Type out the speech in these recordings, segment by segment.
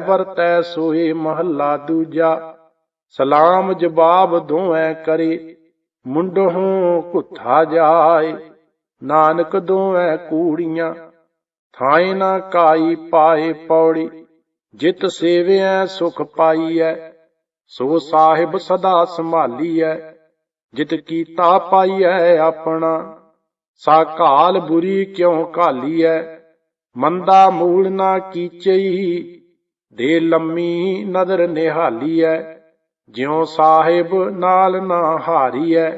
ਵਰਤੈ ਸੋਏ ਮਹੱਲਾ ਦੂਜਾ। ਸਲਾਮ ਜਵਾਬ ਦੋਵੇਂ ਕਰੇ ਮੁੰਡਹੋਂ ਕੁੱਥਾ ਜਾਏ। ਨਾਨਕ ਦੋਵੇਂ ਕੂੜੀਆਂ, ਥਾਏ ਨਾ ਕਾਈ ਪਾਏ ਪੌੜੀ। ਜਿਤ ਸੇਵਿਐ, ਸੁਖ ਪਾਈਐ, ਸੋ ਸਾਹਿਬ ਸਦਾ ਸੰਭਾਲੀਐ। ਜਿਤ ਕੀਤਾ ਪਾਈਐ ਆਪਣਾ, ਸਾ ਘਾਲ ਬੁਰੀ ਕਿਉ ਘਾਲੀਐ। ਮੰਦਾ ਮੂਲ ਨਾ ਕੀਚਈ ਦੇ ਲੰਮੀ ਨਦਰ ਨਿਹਾਲੀਐ, ਜਿਉ ਸਾਹਿਬ ਨਾਲ ਨਾ ਹਾਰੀਐ,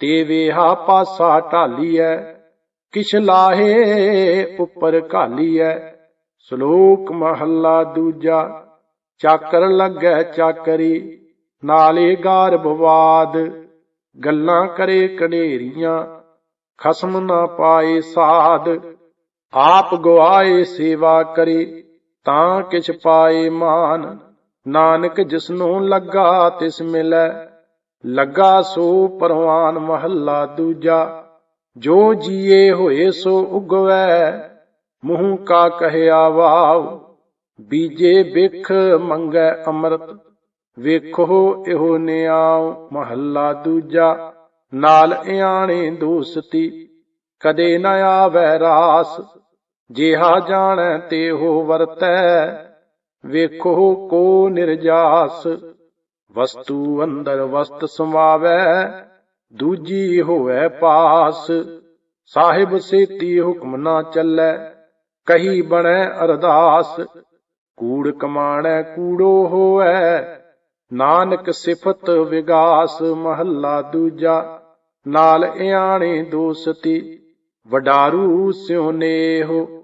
ਤੇ ਵੇਹਾ ਪਾਸਾ ਢਾਲੀਐ, ਕਿਛ ਲਾਹੇ ਉੱਪਰ ਘਾਲੀਐ, ਸ਼ਲੋਕ ਮਹੱਲਾ ਦੂਜਾ, ਚਾਕਰ ਲੱਗੈ ਚਾਕਰੀ, ਨਾਲੇ ਗਾਰ ਬਵਾਦ ਗੱਲਾਂ ਕਰੇ ਕਨੇਰੀਆਂ, ਖਸਮ ਨਾ ਪਾਏ ਸਾਧ, ਆਪ ਗਵਾਏ ਸੇਵਾ ਕਰੇ। ਤਾਂ ਕਿਛ ਪਾਏ ਮਾਨ। ਨਾਨਕ ਜਿਸਨੂੰ ਲੱਗਾ ਤਿਸ ਮਿਲੈ। ਲੱਗਾ ਸੋ ਪਰਵਾਨ ਮਹੱਲਾ ਦੂਜਾ। ਜੋ ਜੀਏ ਹੋਏ ਸੋ ਉਗਵੈ। ਮੂੰਹ ਕਾ ਕਹਿਆ ਵਾਵ ਬੀਜੇ ਬਿਖ ਮੰਗੈ ਅੰਮ੍ਰਿਤ। ਵੇਖੋ ਇਹੋ ਨਿਆਉ ਮਹੱਲਾ ਦੂਜਾ। ਨਾਲ ਇਆਣੇ ਦੋਸਤੀ। ਕਦੇ ਨ ਆਵੈ ਰਾਸ। ਜਿਹਾ ਜਾਣੈ ਤੇ ਹੋ ਵਰਤੈ, ਵੇਖੋ ਕੋ ਨਿਰਜਾਸ। ਵਸਤੂ ਅੰਦਰ ਵਸਤ ਸਮਾਵੈ, ਦੂਜੀ ਹੋਵੇ ਪਾਸ। ਸਾਹਿਬ ਸੇਤੀ ਹੁਕਮ ਨਾ ਚੱਲੈ, ਕਹੀ ਬਣੈ ਅਰਦਾਸ। ਕੂੜ ਕਮਾਣੈ ਕੂੜੋ ਹੋਐ ਨਾਨਕ ਸਿਫਤ ਵਿਗਾਸ ਮਹੱਲਾ ਦੂਜਾ। ਨਾਲ ਇਆਣੇ ਦੋਸਤੀ, ਵਡਾਰੂ ਸਿਉ ਨੇਹੋ।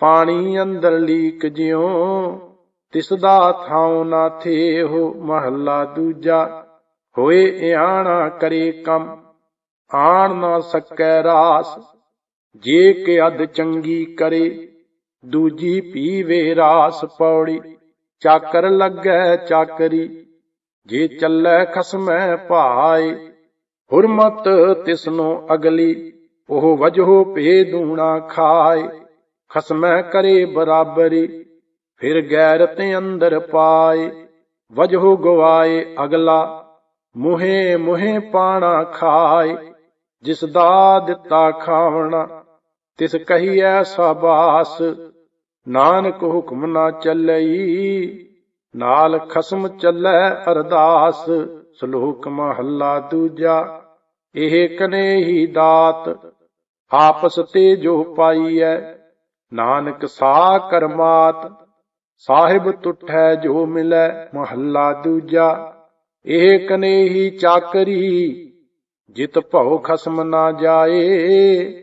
ਪਾਣੀ ਅੰਦਰ ਲੀਕ ਜਿਉ ਤਿਸ ਦਾ ਥਾਉ ਨਾ ਥੇਹੋ, ਮਹੱਲਾ ਦੂਜਾ, ਹੋਏ ਇਆਣਾ ਕਰੇ ਕੰਮ, ਆਣ ਨਾ ਸਕੈ ਰਾਸ, ਜੇ ਕਿ ਅਧ ਚੰਗੀ ਕਰੇ, ਦੂਜੀ ਪੀਵੇ ਰਾਸ ਪੌੜੀ, ਚਾਕਰ ਲੱਗੈ ਚਾਕਰੀ, ਜੇ ਚੱਲੈ ਖਸਮੈ ਭਾਏ, ਹੁਰਮਤ ਤਿਸਨੋ ਅਗਲੀ, ਉਹ ਵਜਹੋ ਭੇ ਦੂਣਾ ਖਾਏ। ਖਸਮੈ ਕਰੇ ਬਰਾਬਰੀ, ਫਿਰ ਗੈਰਤ ਅੰਦਰ ਪਾਏ, ਵਜਹੋ ਗਵਾਏ ਅਗਲਾ, ਮੁਹੇ ਮੁਹੇ ਪਾਣਾ ਖਾਏ, ਜਿਸ ਦਾ ਦਿੱਤਾ ਖਾਵਣਾ, ਤਿਸ ਕਹੀਐ ਸਾਬਾਸ, ਨਾਨਕ ਹੁਕਮ ਨਾ ਚੱਲਈ, ਨਾਲ ਖਸਮ ਚੱਲੈ ਅਰਦਾਸ, ਸ਼ਲੋਕ ਮਹੱਲਾ ਦੂਜਾ, ਇਹ ਕਨੇਹੀ ਦਾਤ, ਆਪਸ ਤੇ ਜੋ ਪਾਈਐ ਨਾਨਕ ਸਾ ਕਰਮਾਤ, ਸਾਹਿਬ ਤੁਠੈ ਜੋ ਮਿਲੈ ਮਹੱਲਾ ਦੂਜਾ। ਇਹ ਕਨੇਹੀ ਚਾਕਰੀ, ਜਿਤ ਭਉ ਖਸਮ ਨਾ ਜਾਏ।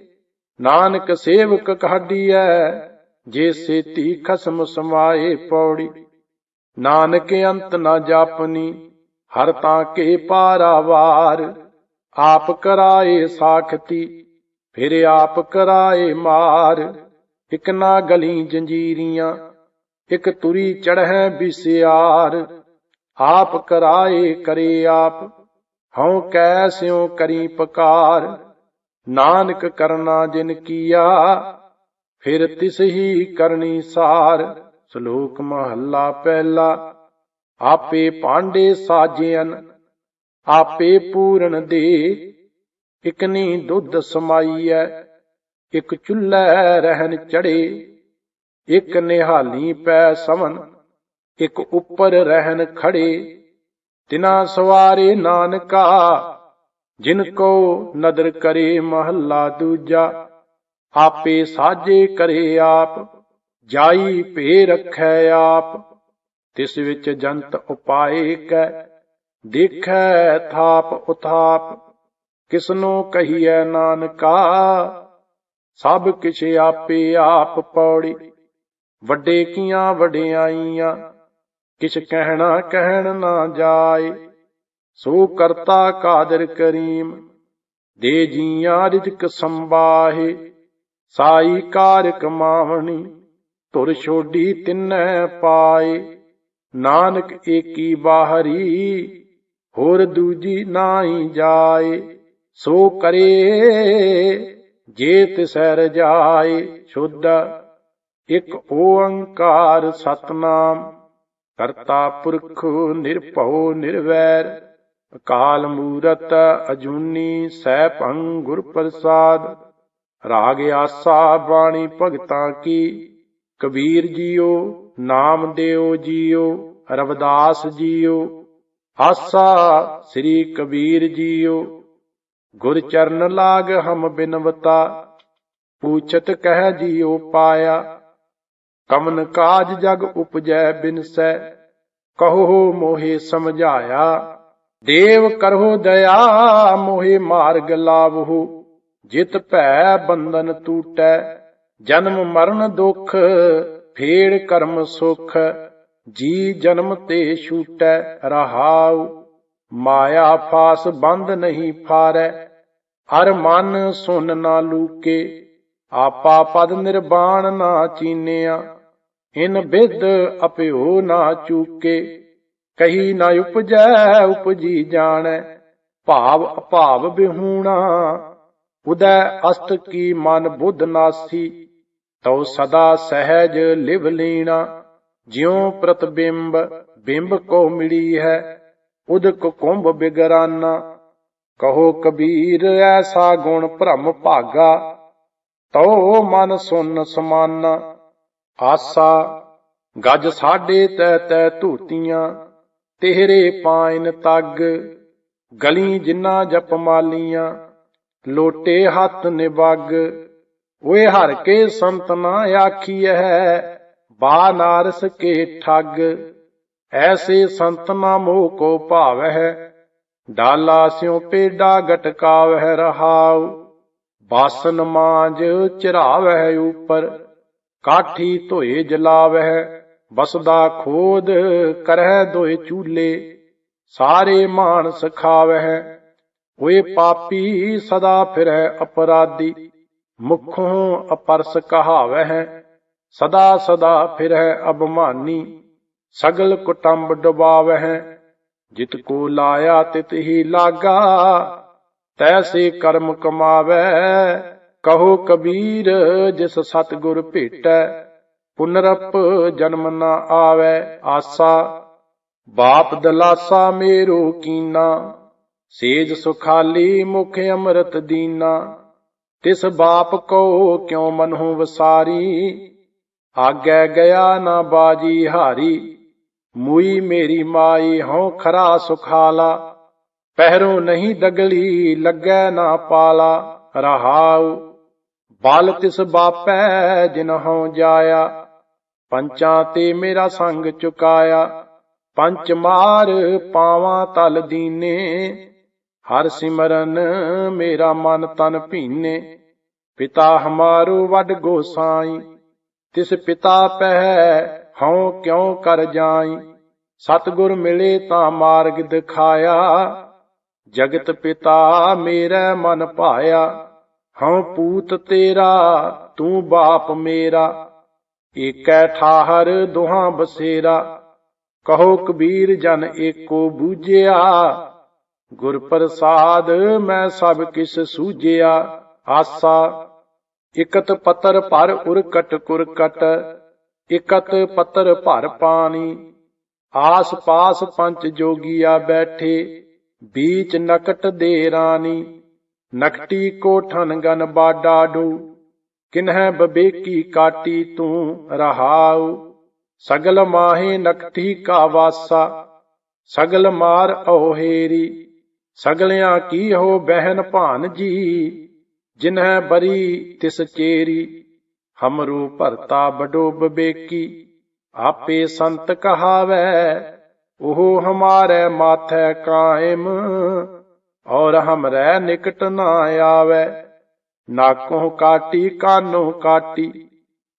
ਨਾਨਕ ਸੇਵਕ ਕਾਢੀਐ ਜੇ ਸੇਤੀ ਖਸਮ ਸਮਾਏ ਪੌੜੀ। ਨਾਨਕ ਅੰਤ ਨਾ ਜਾਪਨੀ, ਹਰ ਤਾਂ ਕੇ ਪਾਰਾਵਾਰ ਆਪ ਕਰਾਏ ਸਾਖਤੀ, ਫਿਰ ਆਪ ਕਰਾਏ ਮਾਰ। ਇਕ ਨਾ ਗਲੀ ਜੰਜੀਰੀਆਂ, ਇਕ ਤੁਰੀ ਚੜ੍ਹੈ ਬਿਸਿਆਰ। ਆਪ ਕਰਾਏ ਕਰੇ ਆਪ, ਹਉ ਕੈ ਸਿਉ ਕਰੀ ਪਕਾਰ। ਨਾਨਕ ਕਰਨਾ ਜਿਨ ਕੀਆ, ਫਿਰ ਤਿਸ ਹੀ ਕਰਨੀ ਸਾਰ। ਸ਼ਲੋਕ ਮਹੱਲਾ ਪਹਿਲਾ, ਆਪੇ ਪਾਂਡੇ ਸਾਜਿਆਨ ਆਪੇ ਪੂਰਨ ਦੇ। ਇਕਨੀ ਦੁੱਧ ਸਮਾਈਐ ਇਕ ਚੁੱਲ੍ਹੈ ਰਹਿਣ ਚੜੇ ਇਕ ਨਿਹਾਲੀ ਪੈ ਸਵਨ, ਇਕ ਉੱਪਰ ਰਹਿਣ ਖੜੇ ਤਿਨਾ ਸਵਾਰੇ ਨਾਨਕਾ, ਜਿਨ ਕੋ ਨਦਰ ਕਰੇ ਮਹੱਲਾ ਦੂਜਾ। ਆਪੇ ਸਾਜੇ ਕਰੇ ਆਪ, ਜਾਈ ਭੇ ਰਖੈ ਆਪ। ਤਿਸ ਵਿੱਚ ਜੰਤ ਉਪਾਏ ਕੈ, ਦੇਖੈ ਥਾਪ ਉਥਾਪ। ਕਿਸਨੋ ਕਹੀਐ ਨਾਨਕਾ ਸਭ ਕਿਛ ਆਪੇ ਆਪ ਪੌੜੀ। ਵੱਡੇ ਕੀਆਂ ਵਡਿਆਈਆਂ ਕਿਛ ਕਹਿਣਾ ਕਹਿਣ ਨਾ ਜਾਏ। ਸੋ ਕਰਤਾ ਕਾਦਰ ਕਰੀਮ, ਦੇ ਜੀਆਂ ਰਿਜਕ ਸੰਬਾਹੇ ਸਾਈ ਕਾਰ ਕਮਾਵਣੀ ਧੁਰ ਛੋਡੀ ਤਿੰਨੈ ਪਾਏ। ਨਾਨਕ ਏਕੀ ਬਾਹਰੀ, ਹੋਰ ਦੂਜੀ ਨਾਹੀ ਜਾਏ। ਸੋ ਕਰੇ ਜੇ ਤਿਸੈ ਰਜਾਏ ਸ਼ੁੱਧ, ਇਕ ਓੰਕਾਰ ਸਤਨਾਮ। ਕਰਤਾ ਪੁਰਖ ਨਿਰਭਉ ਨਿਰਵੈਰ, ਅਕਾਲ ਮੂਰਤ ਅਜੂਨੀ ਸੈ ਭੰ ਗੁਰ ਪ੍ਰਸਾਦ ਰਾਗ ਆਸਾ ਬਾਣੀ ਭਗਤਾਂ ਕੀ, ਕਬੀਰ ਜੀਓ, ਨਾਮ ਦਿਓ ਜੀਓ, ਰਵਿਦਾਸ ਜੀਓ। ਆਸਾ ਸ੍ਰੀ ਕਬੀਰ ਜੀਓ ਗੁਰ ਚਰਨ ਲਾਗ ਹਮ ਬਿਨਵਤਾ, ਪੂਛਤ ਕਹਿ ਜੀਓ ਪਾਇਆ। ਕਮਨ ਕਾਜ ਜਗ ਉਪਜੈ ਬਿਨਸੈ ਕਹੋ ਮੋਹਿ ਸਮਝਾਇਆ। ਦੇਵ ਕਰੋ ਦਇਆ, ਮੋਹਿ ਮਾਰਗ ਲਾਵਹੁ। ਜਿਤ ਭੈ ਬੰਧਨ ਟੂਟੈ ਜਨਮ ਮਰਨ ਦੁਖ ਫੇੜ ਕਰਮ ਸੁਖ। ਜੀ ਜਨਮ ਤੇ ਛੂਟੈ ਰਹਾਉ। ਮਾਇਆ ਫਾਸ ਬੰਦ ਨਹੀਂ ਫਾਰੈ, ਹਰ ਮਨ ਸੁਨ ਨਾ ਲੂਕੇ। ਆਪਾ ਪਦ ਨਿਰਬਾਣ ਨਾ ਚੀਨਿਆ, ਇਨ ਬਿਦ ਅਪਿਓ ਨਾ ਚੂਕੇ। ਕਹੀ ਨਾ ਉਪਜੈ, ਉਪਜੀ ਜਾਣੈ, ਭਾਵ ਅਭਾਵ ਬਿਹੂਣਾ। ਉਦੈ ਅਸਤ ਕੀ ਮਨ ਬੁੱਧ ਨਾਸੀ, ਤਉ ਸਦਾ ਸਹਿਜ ਲਿਵ ਲੀਣਾ। ਜਿਉ ਪ੍ਰਤਬਿੰਬ, ਬਿੰਬ ਕੋ ਮਿਲੀ ਹੈ ਉਦਕ ਕੁੰਭ ਬਿਗਰਾਨਾ, ਕਹੋ ਕਬੀਰ, ਐਸਾ ਗੁਣ ਭ੍ਰਮ ਭਾਗਾ, ਤਉ ਮਨ ਸੁਨ ਸਮਾਨ, ਆਸਾ, ਗੱਜ ਸਾਡੇ ਤੈ ਤੈ ਧੂਤੀਆਂ, ਤੇਰੇ ਪਾਇਨ ਤੱਗ, ਗਲੀ ਜਿੰਨਾ ਜਪ ਮਾਲੀਆਂ, ਲੋਟੇ ਹੱਥ ਨਿਵਗ, ਓਏ ਹਰ ਕੇ ਸੰਤ ਨਾ ਆਖੀਐ, ਬਾ ਨਾਰਸ ਕੇ ਠੱਗ। ਐਸੇ ਸੰਤ ਨਾ ਮੋਹ ਕੋ ਭਾਵਹਿ, ਡਾਲਾ ਸਿਉ ਪੇਡਾ ਗਟਕਾਵਹਿ ਰਹਾਉ। ਬਾਸਨ ਮਾਂਜ ਚਿਰਾਵਹਿ ਉਪਰ, ਕਾਠੀ ਧੋਏ ਜਲਾਵਹਿ ਬਸਦਾ ਖੋਦ ਕਰਹਿ ਦੋਏ ਚੂਲੇ। ਸਾਰੇ ਮਾਨਸ ਖਾਵਹਿ, ਓਏ ਪਾਪੀ ਸਦਾ ਫਿਰੈ ਅਪਰਾਧੀ। ਮੁਖੋਂ ਅਪਰਸ ਕਹਾਵਹਿ, ਸਦਾ ਸਦਾ ਫਿਰੈ ਅਬਮਾਨੀ ਸਗਲ ਕੁਟੰਬ ਡੁਬਾਵਹਿ, ਜਿਤ ਕੋ ਲਾਇਆ ਤਿਤ ਹੀ ਲਾਗਾ, ਤੈਸੇ ਕਰਮ ਕਮਾਵੈ ਕਹੋ ਕਬੀਰ ਜਿਸ ਸਤਗੁਰ ਭੇਟੈ, ਪੁਨਰਪ ਜਨਮ ਨਾ ਆਵੈ ਆਸਾ, ਬਾਪ ਦਲਾਸਾ ਮੇਰੋ ਕੀਨਾ, ਸੇਜ ਸੁਖਾਲੀ ਮੁਖ ਅੰਮ੍ਰਿਤ ਦੀਨਾ, ਤਿਸ ਬਾਪ ਕੋ ਕਿਉ ਮਨਹੁ ਵਸਾਰੀ, ਆਗੈ ਗਿਆ ਨਾ ਬਾਜੀ ਹਾਰੀ ਮੂਈ ਮੇਰੀ ਮਾਈ, ਹਉ ਖਰਾ ਸੁਖਾਲਾ। ਪਹਿਰੋ ਨਹੀਂ ਦਗਲੀ, ਲੱਗੈ ਨਾ ਪਾਲਾ। ਰਹਾਉ, ਬਲ ਤਿਸ ਬਾਪੈ, ਜਿਨ ਹਉ ਜਾਇਆ। ਪੰਚਾਂ ਤੇ ਮੇਰਾ ਸੰਗ ਚੁਕਾਇਆ। ਪੰਚ ਮਾਰ ਪਾਵਾਂ ਤਲ ਦੀਨੇ। ਹਰ ਸਿਮਰਨ ਮੇਰਾ ਮਨ ਤਨ ਭੀਨੇ। ਪਿਤਾ ਹਮਾਰੋ ਵੱਡ ਗੋਸਾਈ ਤਿਸ ਪਿਤਾ ਪਹਿ ਹਉ ਕਿਉ ਕਰ ਜਾਈ? ਸਤਗੁਰ ਮਿਲੇ ਤਾਂ ਮਾਰਗ ਦਿਖਾਇਆ। ਜਗਤ ਪਿਤਾ ਮੇਰਾ ਮਨ ਭਾਇਆ। ਹਉ ਪੂਤ ਤੇਰਾ, ਤੂੰ ਬਾਪ ਮੇਰਾ। ਏਕੈ ਠਾਹਰ ਦੁਹਾਂ ਬਸੇਰਾ। ਕਹੋ ਕਬੀਰ ਜਨ ਏਕੋ ਬੂਝਿਆ। ਗੁਰ ਪ੍ਰਸਾਦ ਮੈਂ ਸਭ ਕਿਸ ਸੂਝਿਆ। ਆਸਾ, ਇਕਤ ਪਤਰ ਭਰ ਉਰਕਟ ਕੁਰਕਟ। ਇਕਤ ਪੱਤਰ ਭਰ ਪਾਣੀ, ਆਸ ਪਾਸ ਪੰਜ ਜੋਗੀਆ ਬੈਠੇ, ਬੀਚ ਨਕਟ ਦੇ ਰਾਣੀ, ਨਕਟੀ ਕੋਠਨ ਗਨ ਬਾਡਾਡੂ ਕਿਨਹਿ ਬਬੇਕੀ ਕਾਟੀ ਤੂੰ ਰਹਾਉ, ਸਗਲ ਮਾਹੇ ਨਕਟੀ ਕਾ ਵਾਸਾ, ਸਗਲ ਮਾਰ ਔਹੇਰੀ ਸਗਲਿਆਂ ਕੀ ਹੋ ਬਹਿਨ ਭਾਨ ਜੀ, ਜਿਨਹਿ ਬਰੀ ਤਿਸ ਚੇਰੀ ਹਮਰੂ ਭਰਤਾ ਬਡੋ ਬਬੇਕੀ, ਆਪੇ ਸੰਤ ਕਹਾਵੈ, ਉਹ ਹਮਾਰੇ ਮਾਥੇ ਕਾਇਮ, ਔਰ ਹਮਰੇ ਨਿਕਟ ਨਾ ਆਵੇ। ਨਾਕੋਂ ਕਾਟੀ, ਕਾਨੋਂ ਕਾਟੀ,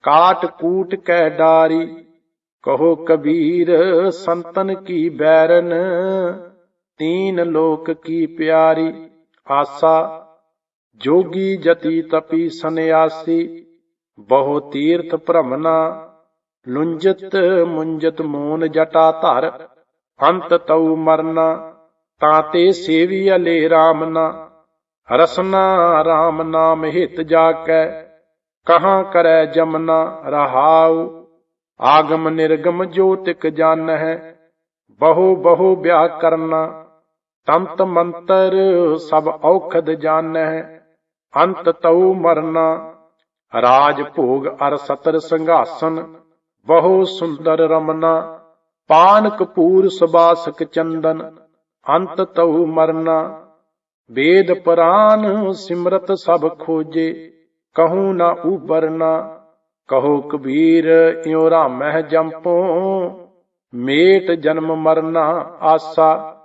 ਕਾਟ ਕੂਟ ਕੈ ਡਾਰੀ, ਕਹੋ ਕਬੀਰ ਸੰਤਨ ਕੀ ਬੈਰਨ, ਤੀਨ ਲੋਕ ਕੀ ਪਿਆਰੀ, ਆਸਾ ਜੋਗੀ ਜਤੀ ਤਪੀ ਸੰਿਆਸੀ ਬਹੁ ਤੀਰਥ ਭ੍ਰਮਨਾ, ਲੁੰਜਤ ਮੁੰਜਤ ਮੋਨ ਜਟਾ ਧਰ, ਅੰਤ ਤਉ ਮਰਨਾ, ਤਾਂ ਤੇ ਸੇਵੀ ਅਲੇ RAM ਨਾ ਰਸਨਾ RAM ਨਾਮ ਹਿਤ ਜਾ ਕੈ ਕਹਾਂ ਕਰੈ ਜਮਨਾ ਰਹਾਉ। ਆਗਮ ਨਿਰਗਮ ਜੋਤਿਕ ਜਾਣ ਹੈ ਬਹੁ ਬਹੁ ਵਿਆਹ ਕਰਨਾ। ਤੰਤ ਮੰਤਰ ਸਭ ਔਖਦ ਜਾਣੈ ਅੰਤ ਤਉ ਮਰਨਾ। ਰਾਜ ਭੋਗ ਅਰ ਸਤਰ ਸੰਘਾਸਨ, ਬਹੁ ਸੁੰਦਰ ਰਮਨਾ, ਪਾਨ ਕਪੂਰ ਸੁਬਾਸਕ ਚੰਦਨ, ਅੰਤ ਤਉ ਮਰਨਾ। ਵੇਦ ਪੁਰਾਨ ਸਿਮਰਤ ਸਭ ਖੋਜੇ, ਕਹੂੰ ਨਾ ਉਬਰਨਾ ਕਹੋ ਕਬੀਰ, ਇਉ ਰਾਮਹਿ ਜੰਪੋ, ਮੇਟ ਜਨਮ ਮਰਨਾ ਆਸਾ।